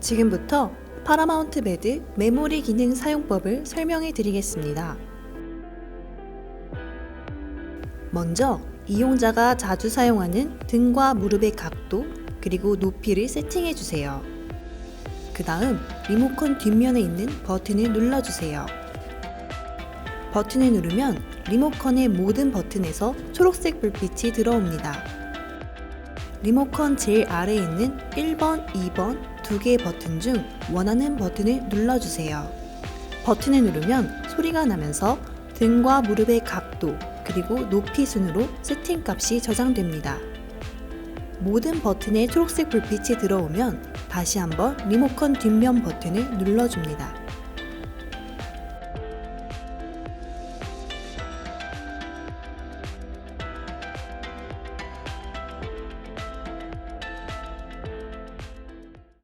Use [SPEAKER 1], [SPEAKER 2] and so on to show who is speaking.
[SPEAKER 1] 지금부터 파라마운트 베드 메모리 기능 사용법을 설명해 드리겠습니다. 먼저 이용자가 자주 사용하는 등과 무릎의 각도 그리고 높이를 세팅해 주세요. 그 다음 리모컨 뒷면에 있는 버튼을 눌러주세요. 버튼을 누르면 리모컨의 모든 버튼에서 초록색 불빛이 들어옵니다. 리모컨 제일 아래에 있는 1번, 2번 두 개의 버튼 중 원하는 버튼을 눌러주세요. 버튼을 누르면 소리가 나면서 등과 무릎의 각도 그리고 높이 순으로 세팅 값이 저장됩니다. 모든 버튼에 초록색 불빛이 들어오면 다시 한번 리모컨 뒷면 버튼을 눌러줍니다.